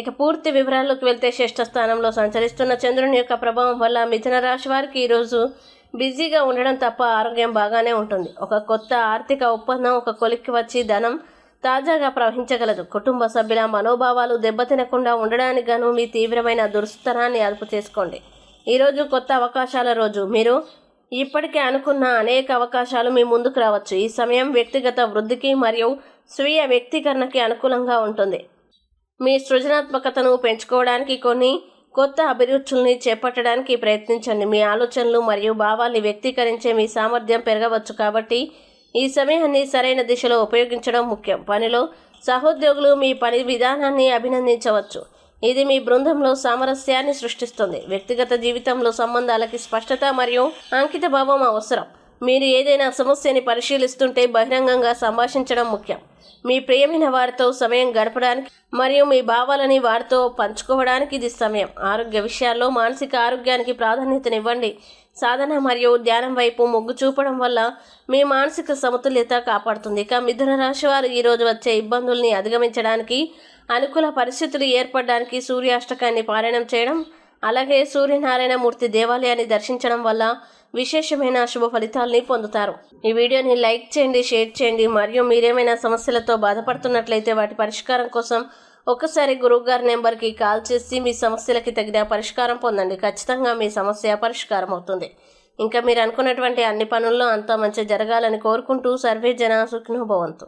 ఇక పూర్తి వివరాల్లోకి వెళ్తే శ్రేష్ఠ స్థానంలో సంచరిస్తున్న చంద్రుని యొక్క ప్రభావం వల్ల మిథున రాశి వారికి ఈరోజు బిజీగా ఉండడం తప్ప ఆరోగ్యం బాగానే ఉంటుంది. ఒక కొత్త ఆర్థిక ఒప్పందం ఒక కొలిక్కి వచ్చి ధనం తాజాగా ప్రవహించగలదు. కుటుంబ సభ్యుల మనోభావాలు దెబ్బతినకుండా ఉండడానికి గాను మీ తీవ్రమైన దురుస్తరాన్ని అదుపు చేసుకోండి. ఈరోజు కొత్త అవకాశాల రోజు. మీరు ఇప్పటికే అనుకున్న అనేక అవకాశాలు మీ ముందుకు రావచ్చు. ఈ సమయం వ్యక్తిగత వృద్ధికి మరియు స్వీయ వ్యక్తీకరణకి అనుకూలంగా ఉంటుంది. మీ సృజనాత్మకతను పెంచుకోవడానికి కొన్ని కొత్త అభిరుచుల్ని చేపట్టడానికి ప్రయత్నించండి. మీ ఆలోచనలు మరియు భావాల్ని వ్యక్తీకరించే మీ సామర్థ్యం పెరగవచ్చు కాబట్టి ఈ సమయాన్ని సరైన దిశలో ఉపయోగించడం ముఖ్యం. పనిలో సహోద్యోగులు మీ పని విధానాన్ని అభినందించవచ్చు. ఇది మీ బృందంలో సామరస్యాన్ని సృష్టిస్తుంది. వ్యక్తిగత జీవితంలో సంబంధాలకి స్పష్టత మరియు అంకిత భావం అవసరం. మీరు ఏదైనా సమస్యని పరిశీలిస్తుంటే బహిరంగంగా సంభాషించడం ముఖ్యం. మీ ప్రియమైన వారితో సమయం గడపడానికి మరియు మీ భావాలని వారితో పంచుకోవడానికి ఇది సమయం. ఆరోగ్య విషయాల్లో మానసిక ఆరోగ్యానికి ప్రాధాన్యతనివ్వండి. సాధన మరియు ధ్యానం వైపు మొగ్గు చూపడం వల్ల మీ మానసిక సమతుల్యత కాపాడుతుంది. ఇక మిథున రాశి వారు ఈరోజు వచ్చే ఇబ్బందుల్ని అధిగమించడానికి అనుకూల పరిస్థితులు ఏర్పడడానికి సూర్యాష్టకాన్ని పారాయణం చేయడం అలాగే సూర్యనారాయణ మూర్తి దేవాలయాన్ని దర్శించడం వల్ల విశేషమైన శుభ ఫలితాల్ని పొందుతారు. ఈ వీడియోని లైక్ చేయండి షేర్ చేయండి. మరియు మీరేమైనా సమస్యలతో బాధపడుతున్నట్లయితే వాటి పరిష్కారం కోసం ఒక్కసారి గురువుగారి నెంబర్కి కాల్ చేసి మీ సమస్యలకి తగిన పరిష్కారం పొందండి. ఖచ్చితంగా మీ సమస్య పరిష్కారం అవుతుంది. ఇంకా మీరు అనుకున్నటువంటి అన్ని పనుల్లో అంతా మంచి జరగాలని కోరుకుంటూ సర్వే జన సుఖినోభవంతు